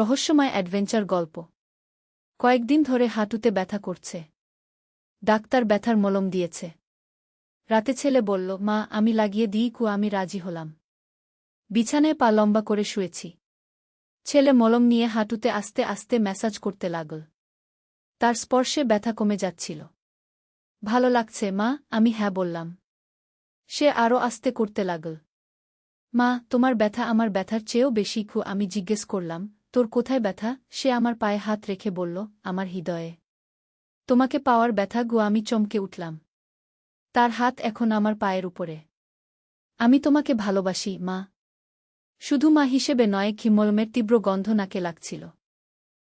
রহস্যময় অ্যাডভেঞ্চার গল্প। কয়েকদিন ধরে হাঁটুতে ব্যথা করছে। ডাক্তার ব্যথার মলম দিয়েছে। রাতে ছেলে বলল, মা, আমি লাগিয়ে দিই, কু, আমি রাজি হলাম। বিছানায় পা লম্বা করে শুয়েছি। ছেলে মলম নিয়ে হাঁটুতে আস্তে আস্তে ম্যাসাজ করতে লাগল। তার স্পর্শে ব্যথা কমে যাচ্ছিল। ভালো লাগছে, মা, আমি হ্যাঁ বললাম। সে আরও আস্তে করতে লাগল। মা, তোমার ব্যথা আমার ব্যথার চেয়েও বেশি খু আমি জিজ্ঞেস করলাম তোর কোথায় ব্যথা? সে আমার পায়ে হাত রেখে বলল, আমার হৃদয়ে। তোমাকে পাওয়ার ব্যথা গু, আমি চমকে উঠলাম। তার হাত এখন আমার পায়ের উপরে। আমি তোমাকে ভালোবাসি, মা। শুধু মা হিসেবে নয় খিমলমের তীব্র গন্ধ নাকে লাগছিল।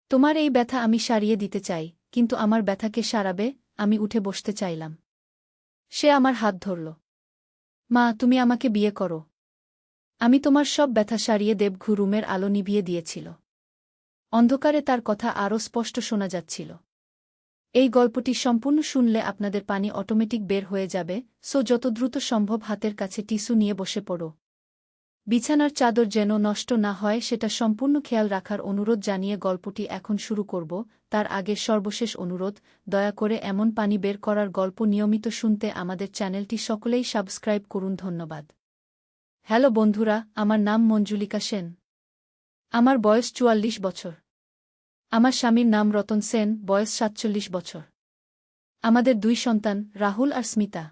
তোমার এই ব্যথা আমি সারিয়ে দিতে চাই, কিন্তু আমার ব্যথাকে সারাবে, আমি উঠে বসতে চাইলাম। সে আমার হাত ধরল। মা, তুমি আমাকে বিয়ে করো। আমি তোমার সব ব্যথা সারিয়ে দেব ঘু রুমের আলো নিভিয়ে দিয়েছিল। অন্ধকারে তার কথা আরও স্পষ্ট শোনা যাচ্ছিল। এই গল্পটি সম্পূর্ণ শুনলে আপনাদের পানি অটোমেটিক বের হয়ে যাবে, সো যত দ্রুত সম্ভব হাতের কাছে টিস্যু নিয়ে বসে পড়ো। বিছানার চাদর যেন নষ্ট না হয়, সেটা সম্পূর্ণ খেয়াল রাখার অনুরোধ জানিয়ে গল্পটি এখন শুরু করব, তার আগে সর্বশেষ অনুরোধ, দয়া করে এমন পানি বের করার গল্প নিয়মিত শুনতে আমাদের চ্যানেলটি সকলেই সাবস্ক্রাইব করুন, ধন্যবাদ। হ্যালো বন্ধুরা, আমার নাম মঞ্জুলিকা সেন। আমার বয়স চুয়াল্লিশ বছর। আমার স্বামীর নাম রতন সেন, বয়স সাতচল্লিশ বছর। আমাদের দুই সন্তান, রাহুল আর স্মিতা।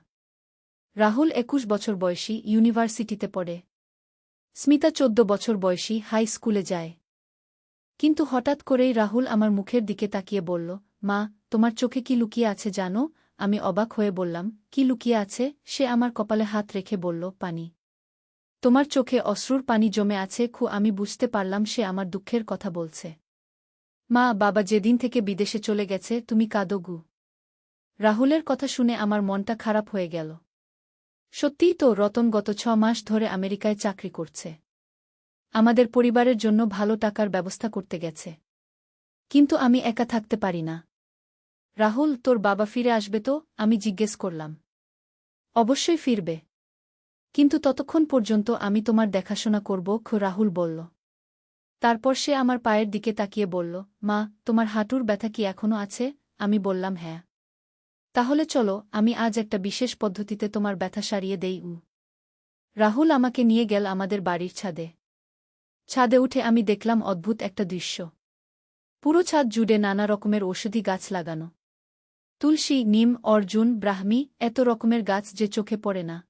রাহুল একুশ বছর বয়সী, ইউনিভার্সিটিতে পড়ে। স্মিতা চোদ্দ বছর বয়সী, হাই স্কুলে যায়। কিন্তু হঠাৎ করেই রাহুল আমার মুখের দিকে তাকিয়ে বলল, মা, তোমার চোখে কি লুকিয়ে আছে জানো? আমি অবাক হয়ে বললাম, কি লুকিয়ে আছে? সে আমার কপালে হাত রেখে বলল, পানি। তোমার চোখে অশ্রুর পানি জমে আছে খু, আমি বুঝতে পারলাম সে আমার দুঃখের কথা বলছে। মা, বাবা যেদিন থেকে বিদেশে চলে গেছে, তুমি কাদগু রাহুলের কথা শুনে আমার মনটা খারাপ হয়ে গেল। সত্যিই তো রতন গত ছ মাস ধরে আমেরিকায় চাকরি করছে। আমাদের পরিবারের জন্য ভালো টাকার ব্যবস্থা করতে গেছে। কিন্তু আমি একা থাকতে পারি না। রাহুল, তোর বাবা ফিরে আসবে তো? আমি জিজ্ঞেস করলাম। অবশ্যই ফিরবে। কিন্তু ততক্ষণ পর্যন্ত আমি তোমার দেখাশোনা করব, খ, রাহুল বলল। তারপর সে আমার পায়ের দিকে তাকিয়ে বলল, মা, তোমার হাঁটুর ব্যথা কি এখনও আছে? আমি বললাম হ্যাঁ। তাহলে চলো, আমি আজ একটা বিশেষ পদ্ধতিতে তোমার ব্যথা সারিয়ে দেই উ রাহুল আমাকে নিয়ে গেল আমাদের বাড়ির ছাদে। ছাদে উঠে আমি দেখলাম অদ্ভুত একটা দৃশ্য। পুরো ছাদ জুড়ে নানা রকমের ঔষধি গাছ লাগানো। তুলসী, নিম, অর্জুন, ব্রাহ্মী, এত রকমের গাছ যে চোখে পড়ে না।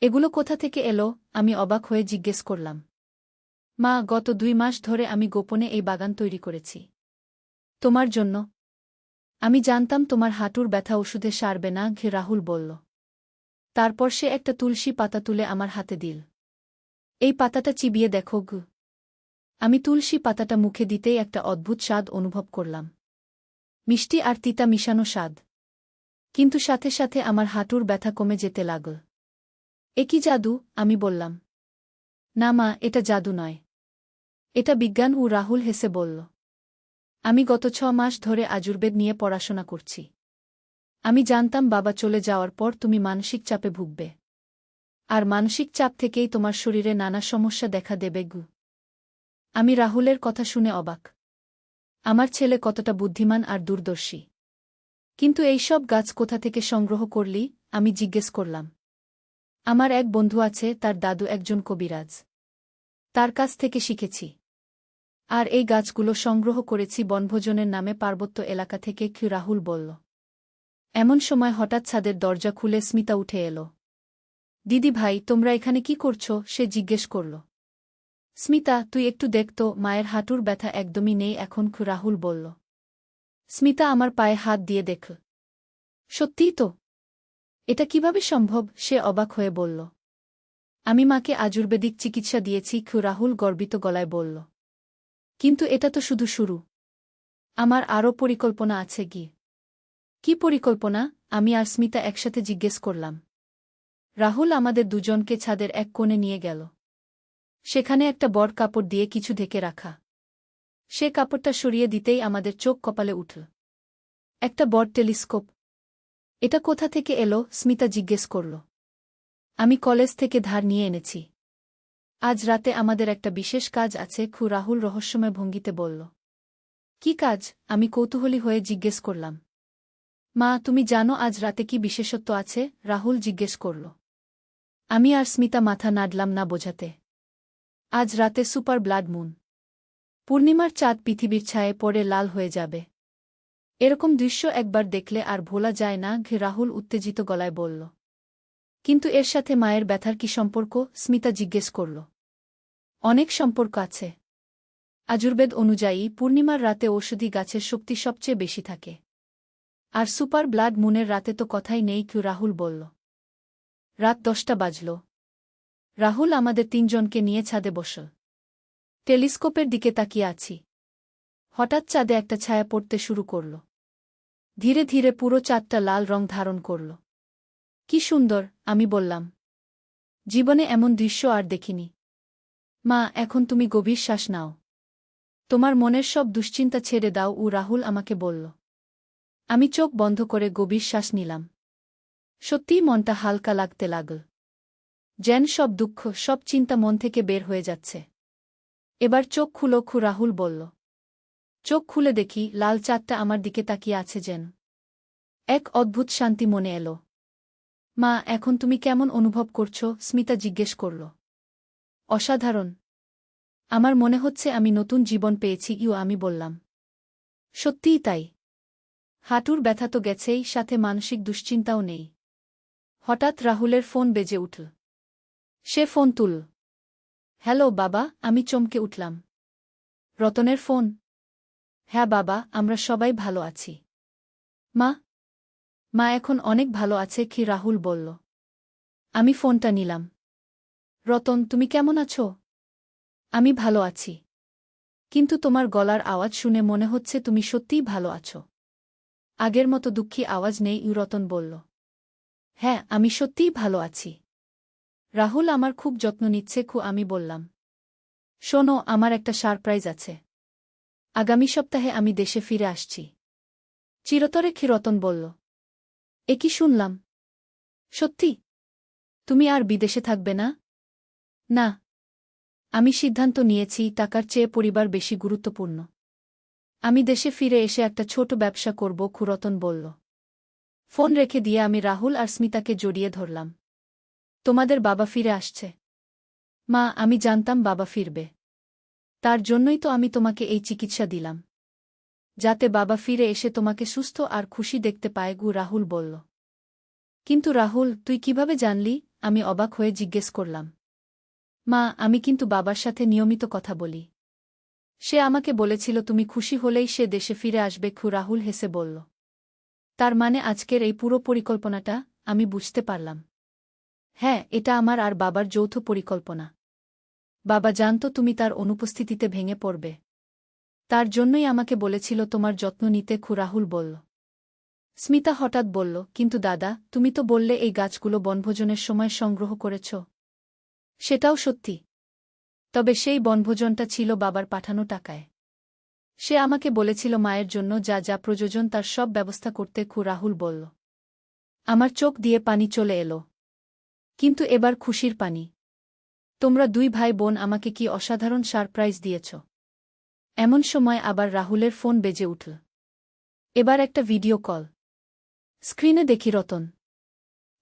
এগুলো কোথা থেকে এলো, আমি অবাক হয়ে জিজ্ঞেস করলাম। মা, গত দুই মাস ধরে আমি গোপনে এই বাগান তৈরি করেছি। তোমার জন্য। আমি জানতাম তোমার হাঁটুর ব্যথা ওষুধে সারবে না, ঘে রাহুল বলল। তারপর সে একটা তুলসী পাতা তুলে আমার হাতে দিল। এই পাতাটা চিবিয়ে দেখো গু। আমি তুলসী পাতাটা মুখে দিতেই একটা অদ্ভুত স্বাদ অনুভব করলাম। মিষ্টি আর তিতা মিশানো স্বাদ। কিন্তু সাথে সাথে আমার হাঁটুর ব্যথা কমে যেতে লাগল। এ কি জাদু? আমি বললাম। না মা, এটা জাদু নয়। এটা বিজ্ঞান ও রাহুল হেসে বলল, আমি গত ছ মাস ধরে আজুর্বেদ নিয়ে পড়াশোনা করছি। আমি জানতাম বাবা চলে যাওয়ার পর তুমি মানসিক চাপে ভুগবে। আর মানসিক চাপ থেকেই তোমার শরীরে নানা সমস্যা দেখা দেবে গু। আমি রাহুলের কথা শুনে অবাক। আমার ছেলে কতটা বুদ্ধিমান আর দূরদর্শী। কিন্তু এই সব গাছ কোথা থেকে সংগ্রহ করলি? আমি জিজ্ঞেস করলাম। আমার এক বন্ধু আছে, তার দাদু একজন কবিরাজ। তার কাছ থেকে শিখেছি। আর এই গাছগুলো সংগ্রহ করেছি বনভোজনের নামে পার্বত্য এলাকা থেকে, কি রাহুল বলল। এমন সময় হঠাৎ ছাদের দরজা খুলে স্মিতা উঠে এলো। দিদি ভাই, তোমরা এখানে কি করছ? সে জিজ্ঞেস করল। স্মিতা, তুই একটু দেখতো মায়ের হাঁটুর ব্যথা একদমই নেই, এখন খু রাহুল বলল। স্মিতা আমার পায়ে হাত দিয়ে দেখল সত্যিই তো। এটা কীভাবে সম্ভব? সে অবাক হয়ে বলল। আমি মাকে আজুর্বেদিক চিকিৎসা দিয়েছি রাহুল গর্বিত গলায় বলল। কিন্তু এটা তো শুধু শুরু। আমার আরও পরিকল্পনা আছে কি কি পরিকল্পনা? আমি আর স্মিতা একসাথে জিজ্ঞেস করলাম। রাহুল আমাদের দুজনকে ছাদের এক কোণে নিয়ে গেল। সেখানে একটা বড় কাপড় দিয়ে কিছু ঢেকে রাখা। সে কাপড়টা সরিয়ে দিতেই আমাদের চোখ কপালে উঠল। একটা বড় টেলিস্কোপ। এটা কোথা থেকে এলো? স্মিতা জিজ্ঞেস করল। আমি কলেজ থেকে ধার নিয়ে এনেছি। আজ রাতে আমাদের একটা বিশেষ কাজ আছে, খু রাহুল রহস্যময় ভঙ্গিতে বলল। কি কাজ? আমি কৌতূহলী হয়ে জিজ্ঞেস করলাম। মা, তুমি জানো আজ রাতে কি বিশেষত্ব আছে? রাহুল জিজ্ঞেস করল। আমি আর স্মিতা মাথা নাড়লাম না বোঝাতে। আজ রাতে সুপার ব্লাড মুন। পূর্ণিমার চাঁদ পৃথিবীর ছায়ে পড়ে লাল হয়ে যাবে। এরকম দৃশ্য একবার দেখলে আর ভোলা যায় না, ঘে রাহুল উত্তেজিত গলায় বলল। কিন্তু এর সাথে মায়ের ব্যথার কি সম্পর্ক? স্মিতা জিজ্ঞেস করল। অনেক সম্পর্ক আছে। আজুর্বেদ অনুযায়ী পূর্ণিমার রাতে ঔষধি গাছের শক্তি সবচেয়ে বেশি থাকে। আর সুপার ব্লাড মুনের রাতে তো কথাই নেই, কিউ রাহুল বলল। রাত দশটা বাজল। রাহুল আমাদের তিনজনকে নিয়ে ছাদে বসল। টেলিস্কোপের দিকে তাকিয়ে আছি। হঠাৎ চাঁদে একটা ছায়া পড়তে শুরু করল। ধীরে ধীরে পুরো চাঁদটা লাল রং ধারণ করল। কি সুন্দর, আমি বললাম। জীবনে এমন দৃশ্য আর দেখিনি। মা, এখন তুমি গভীর শ্বাস নাও। তোমার মনের সব দুশ্চিন্তা ছেড়ে দাও ও রাহুল আমাকে বলল। আমি চোখ বন্ধ করে গভীর শ্বাস নিলাম। সত্যিই মনটা হালকা লাগতে লাগল। যেন সব দুঃখ, সব চিন্তা মন থেকে বের হয়ে যাচ্ছে। এবার চোখ খুলো, খু রাহুল বলল। চোখ খুলে দেখি, লাল চাঁদটা আমার দিকে তাকিয়ে আছে যেন। এক অদ্ভুত শান্তি মনে এলো। মা, এখন তুমি কেমন অনুভব করছ? স্মিতা জিজ্ঞেস করল। অসাধারণ। আমার মনে হচ্ছে আমি নতুন জীবন পেয়েছি, ইউ, আমি বললাম। সত্যিই তাই। হাঁটুর ব্যথা তো গেছেই, সাথে মানসিক দুশ্চিন্তাও নেই। হঠাৎ রাহুলের ফোন বেজে উঠল। সে ফোন তুল। হ্যালো, বাবা, আমি চমকে উঠলাম। রতনের ফোন। হ্যাঁ বাবা, আমরা সবাই ভালো আছি। মা মা এখন অনেক ভালো আছে, কি রাহুল বলল। আমি ফোনটা নিলাম। রতন, তুমি কেমন আছো? আমি ভালো আছি। কিন্তু তোমার গলার আওয়াজ শুনে মনে হচ্ছে তুমি সত্যিই ভালো আছো। আগের মতো দুঃখী আওয়াজ নেই রতন বলল। হ্যাঁ আমি সত্যিই ভালো আছি। রাহুল আমার খুব যত্ন নিচ্ছে, খু, আমি বললাম। শোনো, আমার একটা সারপ্রাইজ আছে। আগামী সপ্তাহে আমি দেশে ফিরে আসছি। চিরতরে ক্ষীরতন বলল। এ কি শুনলাম? সত্যি? তুমি আর বিদেশে থাকবে না? না। আমি সিদ্ধান্ত নিয়েছি টাকার চেয়ে পরিবার বেশি গুরুত্বপূর্ণ। আমি দেশে ফিরে এসে একটা ছোট ব্যবসা করব, খুরতন বলল। ফোন রেখে দিয়ে আমি রাহুল আর স্মিতাকে জড়িয়ে ধরলাম। তোমাদের বাবা ফিরে আসছে। মা, আমি জানতাম বাবা ফিরবে। তার জন্যই তো আমি তোমাকে এই চিকিৎসা দিলাম। যাতে বাবা ফিরে এসে তোমাকে সুস্থ আর খুশি দেখতে পায়, গু রাহুল বলল। কিন্তু রাহুল, তুই কীভাবে জানলি? আমি অবাক হয়ে জিজ্ঞেস করলাম। মা, আমি কিন্তু বাবার সাথে নিয়মিত কথা বলি। সে আমাকে বলেছিল, তুমি খুশি হলেই সে দেশে ফিরে আসবে খু রাহুল হেসে বলল। তার মানে আজকের এই পুরো পরিকল্পনাটা আমি বুঝতে পারলাম। হ্যাঁ এটা আমার আর বাবার যৌথ পরিকল্পনা। বাবা জানত তুমি তার অনুপস্থিতিতে ভেঙে পড়বে। তার জন্যই আমাকে বলেছিল, তোমার যত্ন নিতে খুরাহুল বলল। স্মিতা হঠাৎ বলল, কিন্তু দাদা, তুমি তো বললে এই গাছগুলো বনভোজনের সময় সংগ্রহ করেছ। সেটাও সত্যি। তবে সেই বনভোজনটা ছিল বাবার পাঠানো টাকায়। সে আমাকে বলেছিল মায়ের জন্য যা যা প্রয়োজন তার সব ব্যবস্থা করতে খু রাহুল বলল। আমার চোখ দিয়ে পানি চলে এলো। কিন্তু এবার খুশির পানি। তোমরা দুই ভাই বোন, আমাকে কি অসাধারণ সারপ্রাইজ দিয়েছ। এমন সময় আবার রাহুলের ফোন বেজে উঠল। এবার একটা ভিডিও কল। স্ক্রিনে দেখি রতন।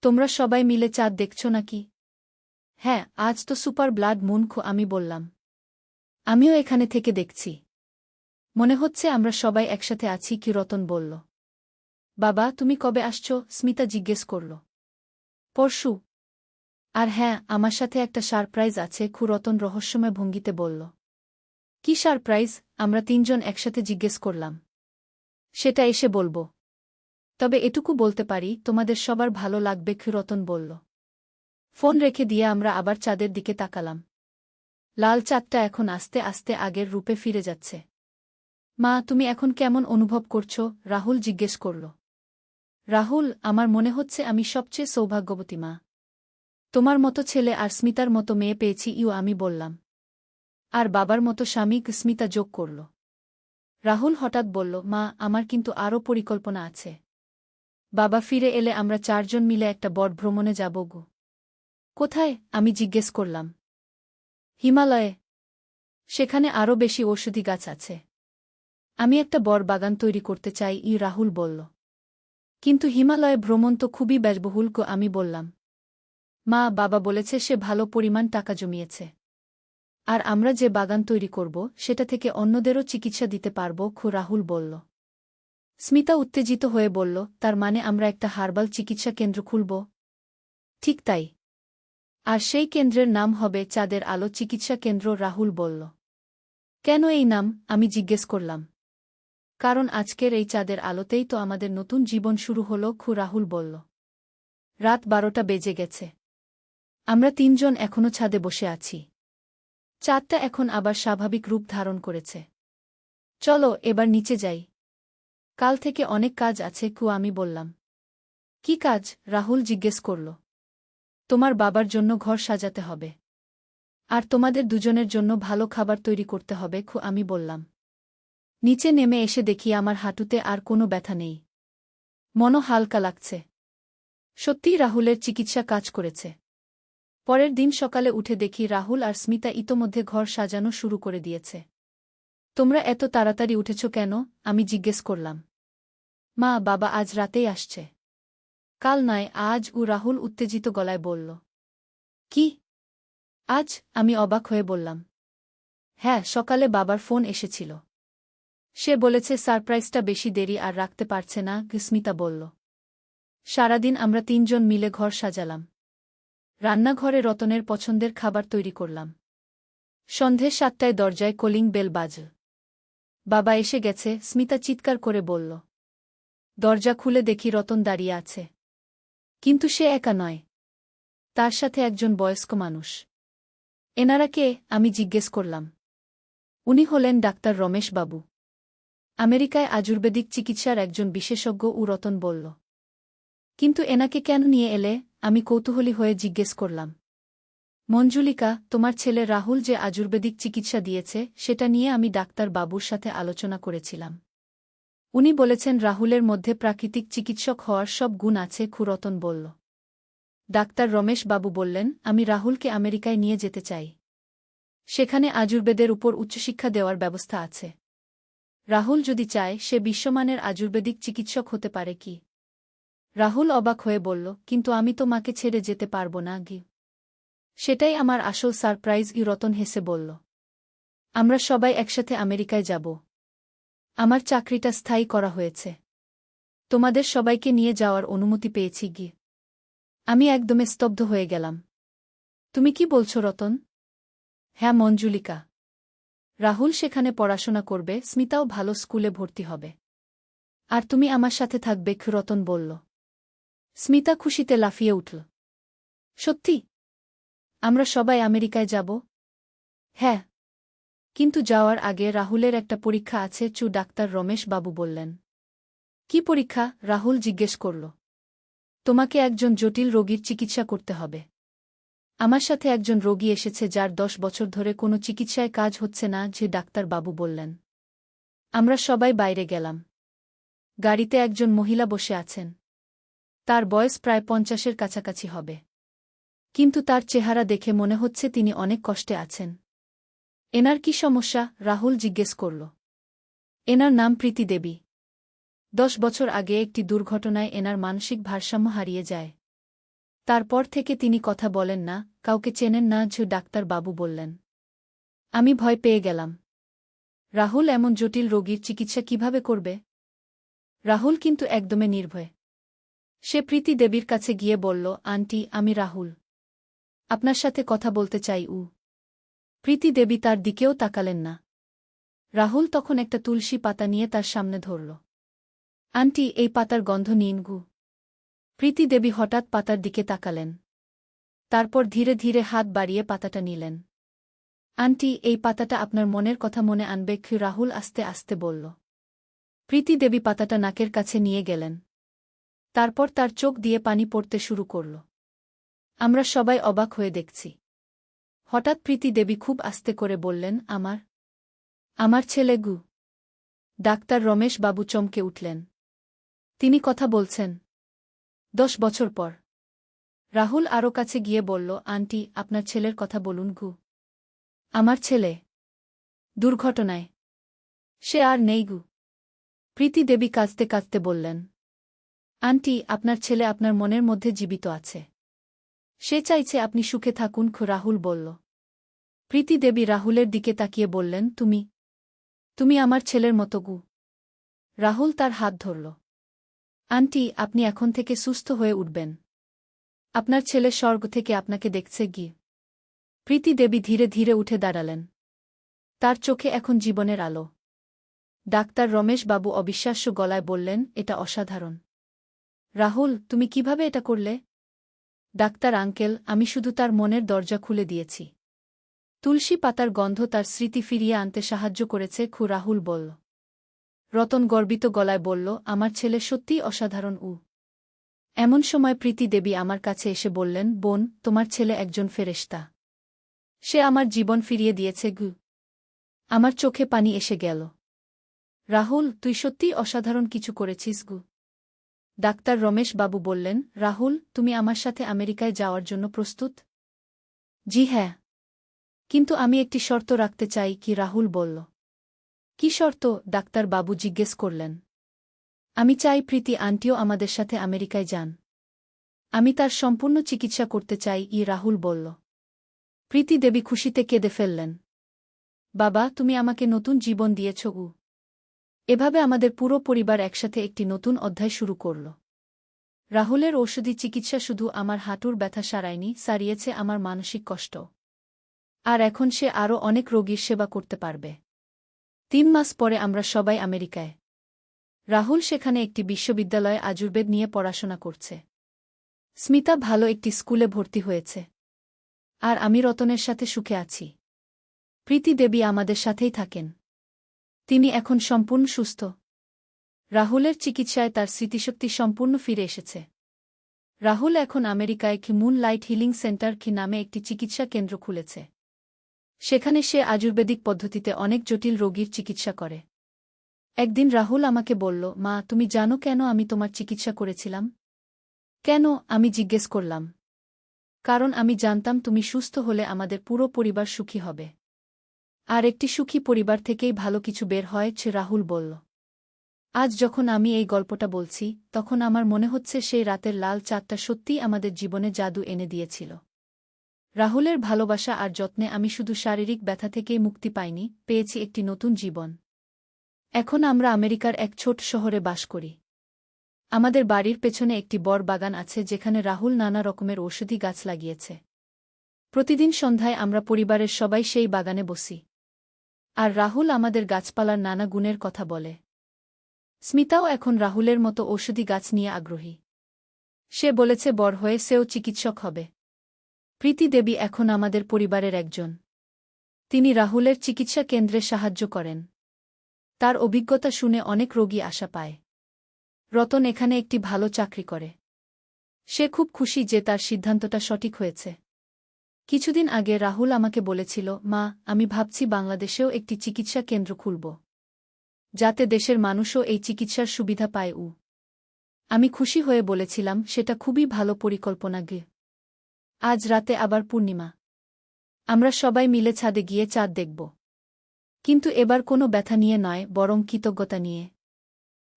তোমরা সবাই মিলে চাঁদ দেখছ নাকি? হ্যাঁ আজ তো সুপার ব্লাড মুন খো আমি বললাম। আমিও এখানে থেকে দেখছি। মনে হচ্ছে আমরা সবাই একসাথে আছি, কি রতন বলল। বাবা, তুমি কবে আসছ? স্মিতা জিজ্ঞেস করল। পরশু। আর হ্যাঁ আমার সাথে একটা সারপ্রাইজ আছে খুরতন রহস্যময় ভঙ্গিতে বলল। কি সারপ্রাইজ? আমরা তিনজন একসাথে জিজ্ঞেস করলাম। সেটা এসে বলব। তবে এটুকু বলতে পারি, তোমাদের সবার ভালো লাগবে, ক্ষুরতন বলল। ফোন রেখে দিয়ে আমরা আবার চাঁদের দিকে তাকালাম। লাল চাঁদটা এখন আস্তে আস্তে আগের রূপে ফিরে যাচ্ছে। মা, তুমি এখন কেমন অনুভব করছ? রাহুল জিজ্ঞেস করল। রাহুল, আমার মনে হচ্ছে আমি সবচেয়ে সৌভাগ্যবতী মা। তোমার মতো ছেলে আর স্মিতার মতো মেয়ে পেয়েছি ইউ, আমি বললাম। আর বাবার মতো স্বামী স্মিতা যোগ করল। রাহুল হঠাৎ বলল, মা, আমার কিন্তু আরও পরিকল্পনা আছে। বাবা ফিরে এলে আমরা চারজন মিলে একটা বট ভ্রমণে যাব গো। কোথায়? আমি জিজ্ঞেস করলাম। হিমালয়ে। সেখানে আরও বেশি ঔষধি গাছ আছে। আমি একটা বর বাগান তৈরি করতে চাই, ই রাহুল বলল। কিন্তু হিমালয়ে ভ্রমণ তো খুবই ব্যয়বহুল আমি বললাম। মা, বাবা বলেছে সে ভালো পরিমাণ টাকা জমিয়েছে। আর আমরা যে বাগান তৈরি করব, সেটা থেকে অন্যদেরও চিকিৎসা দিতে পারব, খু রাহুল বলল। স্মিতা উত্তেজিত হয়ে বলল, তার মানে আমরা একটা হার্বাল চিকিৎসা কেন্দ্র খুলব? ঠিক তাই। আর সেই কেন্দ্রের নাম হবে চাঁদের আলো চিকিৎসা কেন্দ্র, রাহুল বলল। কেন এই নাম? আমি জিজ্ঞেস করলাম। কারণ আজকের এই চাঁদের আলোতেই তো আমাদের নতুন জীবন শুরু হল, খু রাহুল বলল। রাত বারোটা বেজে গেছে। আমরা তিনজন এখনও ছাদে বসে আছি। চাঁদটা এখন আবার স্বাভাবিক রূপ ধারণ করেছে। চলো, এবার নিচে যাই। কাল থেকে অনেক কাজ আছে, কু, আমি বললাম। কি কাজ? রাহুল জিজ্ঞেস করল। তোমার বাবার জন্য ঘর সাজাতে হবে। আর তোমাদের দুজনের জন্য ভালো খাবার তৈরি করতে হবে খু আমি বললাম। নিচে নেমে এসে দেখি আমার হাঁটুতে আর কোনো ব্যথা নেই। মনও হালকা লাগছে। সত্যিই রাহুলের চিকিৎসা কাজ করেছে। পরের দিন সকালে উঠে দেখি রাহুল আর স্মিতা ইতোমধ্যে ঘর সাজানো শুরু করে দিয়েছে। তোমরা এত তাড়াতাড়ি উঠেছ কেন? আমি জিজ্ঞেস করলাম। মা, বাবা আজ রাতেই আসছে। কাল নয়, আজ ও রাহুল উত্তেজিত গলায় বলল। কি? আজ? আমি অবাক হয়ে বললাম। হ্যাঁ সকালে বাবার ফোন এসেছিল। সে বলেছে সারপ্রাইজটা বেশি দেরি আর রাখতে পারছে না, স্মিতা বলল। সারাদিন আমরা তিনজন মিলে ঘর সাজালাম। রান্নাঘরে রতনের পছন্দের খাবার তৈরি করলাম। সন্ধে সাতটায় দরজায় কলিং বেল বাজল। বাবা এসে গেছে, স্মিতা চিৎকার করে বলল, দরজা খুলে দেখি রতন দাঁড়িয়ে আছে। কিন্তু সে একা নয়। তার সাথে একজন বয়স্ক মানুষ। এনারা কে? আমি জিজ্ঞেস করলাম। উনি হলেন ডাক্তার রমেশ বাবু। আমেরিকায় আয়ুর্বেদিক চিকিৎসার একজন বিশেষজ্ঞ উ রতন বলল, কিন্তু এনাকে কেন নিয়ে এলে? আমি কৌতূহলী হয়ে জিজ্ঞেস করলাম। মঞ্জুলিকা, তোমার ছেলে রাহুল যে আয়ুর্বেদিক চিকিৎসা দিয়েছে, সেটা নিয়ে আমি ডাক্তার বাবুর সাথে আলোচনা করেছিলাম। উনি বলেছেন রাহুলের মধ্যে প্রাকৃতিক চিকিৎসক হওয়ার সব গুণ আছে, খুরতন বলল। ডাক্তার রমেশ বাবু বললেন, আমি রাহুলকে আমেরিকায় নিয়ে যেতে চাই। সেখানে আয়ুর্বেদের উপর উচ্চশিক্ষা দেওয়ার ব্যবস্থা আছে। রাহুল যদি চায়, সে বিশ্বমানের আয়ুর্বেদিক চিকিৎসক হতে পারে কি? রাহুল অবাক হয়ে বলল, কিন্তু আমি তো মাকে ছেড়ে যেতে পারব না, গি। সেটাই আমার আসল সারপ্রাইজ ই রতন হেসে বলল। আমরা সবাই একসাথে আমেরিকায় যাব। আমার চাকরিটা স্থায়ী করা হয়েছে। তোমাদের সবাইকে নিয়ে যাওয়ার অনুমতি পেয়েছি, গি। আমি একদমে স্তব্ধ হয়ে গেলাম। তুমি কি বলছো, রতন? হ্যাঁ মঞ্জুলিকা। রাহুল সেখানে পড়াশোনা করবে, স্মিতাও ভালো স্কুলে ভর্তি হবে। আর তুমি আমার সাথে থাকবে, রতন বলল। স্মিতা খুশিতে লাফিয়ে উঠল। সত্যি? আমরা সবাই আমেরিকায় যাব? হ্যাঁ। কিন্তু যাওয়ার আগে রাহুলের একটা পরীক্ষা আছে, চু ডাক্তার রমেশ বাবু বললেন। কি পরীক্ষা? রাহুল জিজ্ঞেস করল। তোমাকে একজন জটিল রোগীর চিকিৎসা করতে হবে। আমার সাথে একজন রোগী এসেছে যার দশ বছর ধরে কোনো চিকিৎসায় কাজ হচ্ছে না, যে ডাক্তার বাবু বললেন। আমরা সবাই বাইরে গেলাম। গাড়িতে একজন মহিলা বসে আছেন। তার বয়স প্রায় পঞ্চাশের কাছাকাছি হবে। কিন্তু তার চেহারা দেখে মনে হচ্ছে তিনি অনেক কষ্টে আছেন। এনার কি সমস্যা? রাহুল জিজ্ঞেস করল। এনার নাম প্রীতি দেবী। দশ বছর আগে একটি দুর্ঘটনায় এনার মানসিক ভারসাম্য হারিয়ে যায়। তারপর থেকে তিনি কথা বলেন না, কাউকে চেনেন না, ঝু ডাক্তার বাবু বললেন। আমি ভয় পেয়ে গেলাম। রাহুল এমন জটিল রোগীর চিকিৎসা কীভাবে করবে? রাহুল কিন্তু একদমে নির্ভয়। সে প্রীতি দেবীর কাছে গিয়ে বলল, আন্টি, আমি রাহুল। আপনার সাথে কথা বলতে চাই, উ। প্রীতি দেবী তার দিকেও তাকালেন না। রাহুল তখন একটা তুলসী পাতা নিয়ে তার সামনে ধরল। আন্টি, এই পাতার গন্ধ নিন, গু। প্রীতি দেবী হঠাৎ পাতার দিকে তাকালেন। তারপর ধীরে ধীরে হাত বাড়িয়ে পাতাটা নিলেন। আন্টি, এই পাতাটা আপনার মনের কথা মনে আনবে রাহুল আস্তে আস্তে বলল। প্রীতি দেবী পাতাটা নাকের কাছে নিয়ে গেলেন। তারপর তার চোখ দিয়ে পানি পড়তে শুরু করল। আমরা সবাই অবাক হয়ে দেখছি। হঠাৎ প্রীতি দেবী খুব আস্তে করে বললেন, আমার আমার ছেলে গু। ডাক্তার রমেশ বাবু চমকে উঠলেন। তিনি কথা বলছেন, দশ বছর পর। রাহুল আরও কাছে গিয়ে বলল, আন্টি, আপনার ছেলের কথা বলুন গু। আমার ছেলে, দুর্ঘটনায়। সে আর নেই গু। প্রীতি দেবী কাঁদতে কাঁদতে বললেন আন্টি, আপনার ছেলে আপনার মনের মধ্যে জীবিত আছে। সে চাইছে আপনি সুখে থাকুন রাহুল বলল। প্রীতি দেবী রাহুলের দিকে তাকিয়ে বললেন, তুমি তুমি আমার ছেলের মতো গু। রাহুল তার হাত ধরল। আন্টি, আপনি এখন থেকে সুস্থ হয়ে উঠবেন। আপনার ছেলে স্বর্গ থেকে আপনাকে দেখছে গিয়ে প্রীতি দেবী ধীরে ধীরে উঠে দাঁড়ালেন। তার চোখে এখন জীবনের আলো। ডাক্তার রমেশবাবু অবিশ্বাস্য গলায় বললেন, এটা অসাধারণ। রাহুল, তুমি কীভাবে এটা করলে? ডাক্তার আঙ্কেল, আমি শুধু তার মনের দরজা খুলে দিয়েছি। তুলসী পাতার গন্ধ তার স্মৃতি ফিরিয়ে আনতে সাহায্য করেছে, খু রাহুল বলল রতন গর্বিত গলায় বলল, আমার ছেলে সত্যিই অসাধারণ, উ। এমন সময় প্রীতি দেবী আমার কাছে এসে বললেন, বোন, তোমার ছেলে একজন ফেরেশতা। সে আমার জীবন ফিরিয়ে দিয়েছে, গু। আমার চোখে পানি এসে গেল। রাহুল, তুই সত্যিই অসাধারণ কিছু করেছিস, গু। ডাক্তার রমেশ বাবু বললেন, রাহুল, তুমি আমার সাথে আমেরিকায় যাওয়ার জন্য প্রস্তুত? জি হ্যাঁ। কিন্তু আমি একটি শর্ত রাখতে চাই, কি রাহুল বলল। কি শর্ত? ডাক্তার বাবু জিজ্ঞেস করলেন। আমি চাই প্রীতি আন্টিও আমাদের সাথে আমেরিকায় যান। আমি তার সম্পূর্ণ চিকিৎসা করতে চাই, ই রাহুল বলল। প্রীতি দেবী খুশিতে কেঁদে ফেললেন। বাবা, তুমি আমাকে নতুন জীবন দিয়েছ উ এভাবে আমাদের পুরো পরিবার একসাথে একটি নতুন অধ্যায় শুরু করল। রাহুলের ঔষধি চিকিৎসা শুধু আমার হাঁটুর ব্যথা সারায়নি, সারিয়েছে আমার মানসিক কষ্ট। আর এখন সে আরও অনেক রোগীর সেবা করতে পারবে। তিন মাস পরে আমরা সবাই আমেরিকায়। রাহুল সেখানে একটি বিশ্ববিদ্যালয়ে আজুর্বেদ নিয়ে পড়াশোনা করছে। স্মিতা ভালো একটি স্কুলে ভর্তি হয়েছে। আর আমি রতনের সাথে সুখে আছি। প্রীতি দেবী আমাদের সাথেই থাকেন। তিনি এখন সম্পূর্ণ সুস্থ। রাহুলের চিকিৎসায় তার স্মৃতিশক্তি সম্পূর্ণ ফিরে এসেছে। রাহুল এখন আমেরিকায় Ki Moon light healing centre কি নামে একটি চিকিৎসা কেন্দ্র খুলেছে। সেখানে সে আয়ুর্বেদিক পদ্ধতিতে অনেক জটিল রোগীর চিকিৎসা করে। একদিন রাহুল আমাকে বলল, মা, তুমি জানো কেন আমি তোমার চিকিৎসা করেছিলাম? কেন? আমি জিজ্ঞেস করলাম। কারণ আমি জানতাম তুমি সুস্থ হলে আমাদের পুরো পরিবার সুখী হবে। আর একটি সুখী পরিবার থেকেই ভালো কিছু বের হয় ছে রাহুল বলল। আজ যখন আমি এই গল্পটা বলছি, তখন আমার মনে হচ্ছে সেই রাতের লাল চাঁদটা সত্যিই আমাদের জীবনে জাদু এনে দিয়েছিল। রাহুলের ভালোবাসা আর যত্নে আমি শুধু শারীরিক ব্যথা থেকেই মুক্তি পাইনি, পেয়েছি একটি নতুন জীবন। এখন আমরা আমেরিকার এক ছোট শহরে বাস করি। আমাদের বাড়ির পেছনে একটি বড় বাগান আছে, যেখানে রাহুল নানা রকমের ঔষধি গাছ লাগিয়েছে। প্রতিদিন সন্ধ্যায় আমরা পরিবারের সবাই সেই বাগানে বসি। আর রাহুল আমাদের গাছপালার নানা গুণের কথা বলে। স্মিতাও এখন রাহুলের মতো ঔষধি গাছ নিয়ে আগ্রহী। সে বলেছে বড় হয়ে সেও চিকিৎসক হবে। প্রীতি দেবী এখন আমাদের পরিবারের একজন। তিনি রাহুলের চিকিৎসা কেন্দ্রে সাহায্য করেন। তার অভিজ্ঞতা শুনে অনেক রোগী আশা পায়। রতন এখানে একটি ভালো চাকরি করে। সে খুব খুশি যে তার সিদ্ধান্তটা সঠিক হয়েছে। কিছুদিন আগে রাহুল আমাকে বলেছিল, মা, আমি ভাবছি বাংলাদেশেও একটি চিকিৎসা কেন্দ্র খুলব। যাতে দেশের মানুষও এই চিকিৎসার সুবিধা পায় উ। আমি খুশি হয়ে বলেছিলাম, সেটা খুবই ভালো পরিকল্পনা গে। আজ রাতে আবার পূর্ণিমা। আমরা সবাই মিলে ছাদে গিয়ে চাঁদ দেখব। কিন্তু এবার কোনো ব্যথা নিয়ে নয়, বরং কৃতজ্ঞতা নিয়ে।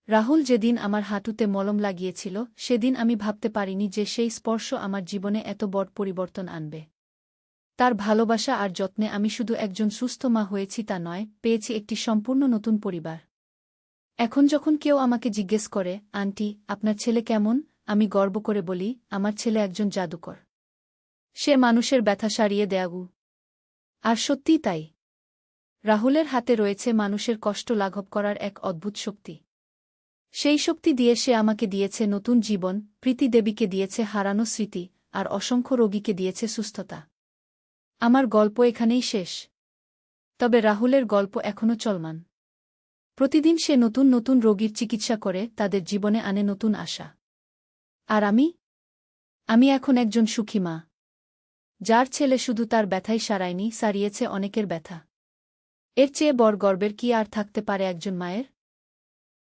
রাহুল যেদিন আমার হাঁটুতে মলম লাগিয়েছিল, সেদিন আমি ভাবতে পারিনি যে সেই স্পর্শ আমার জীবনে এত বড় পরিবর্তন আনবে। তার ভালোবাসা আর যত্নে আমি শুধু একজন সুস্থ মা হয়েছি তা নয়, পেয়েছি একটি সম্পূর্ণ নতুন পরিবার। এখন যখন কেউ আমাকে জিজ্ঞেস করে, আন্টি, আপনার ছেলে কেমন? আমি গর্ব করে বলি, আমার ছেলে একজন জাদুকর। সে মানুষের ব্যথা সারিয়ে দেয়াগু আর সত্যিই তাই। রাহুলের হাতে রয়েছে মানুষের কষ্ট লাঘব করার এক অদ্ভুত শক্তি। সেই শক্তি দিয়ে সে আমাকে দিয়েছে নতুন জীবন, প্রীতি দেবীকে দিয়েছে হারানো স্মৃতি, আর অসংখ্য রোগীকে দিয়েছে সুস্থতা। আমার গল্প এখানেই শেষ। তবে রাহুলের গল্প এখনও চলমান। প্রতিদিন সে নতুন নতুন রোগীর চিকিৎসা করে, তাদের জীবনে আনে নতুন আশা। আর আমি? আমি এখন একজন সুখী মা। যার ছেলে শুধু তার ব্যথাই সারায়নি, সারিয়েছে অনেকের ব্যথা। এর চেয়ে বড় গর্বের কি আর থাকতে পারে একজন মায়ের?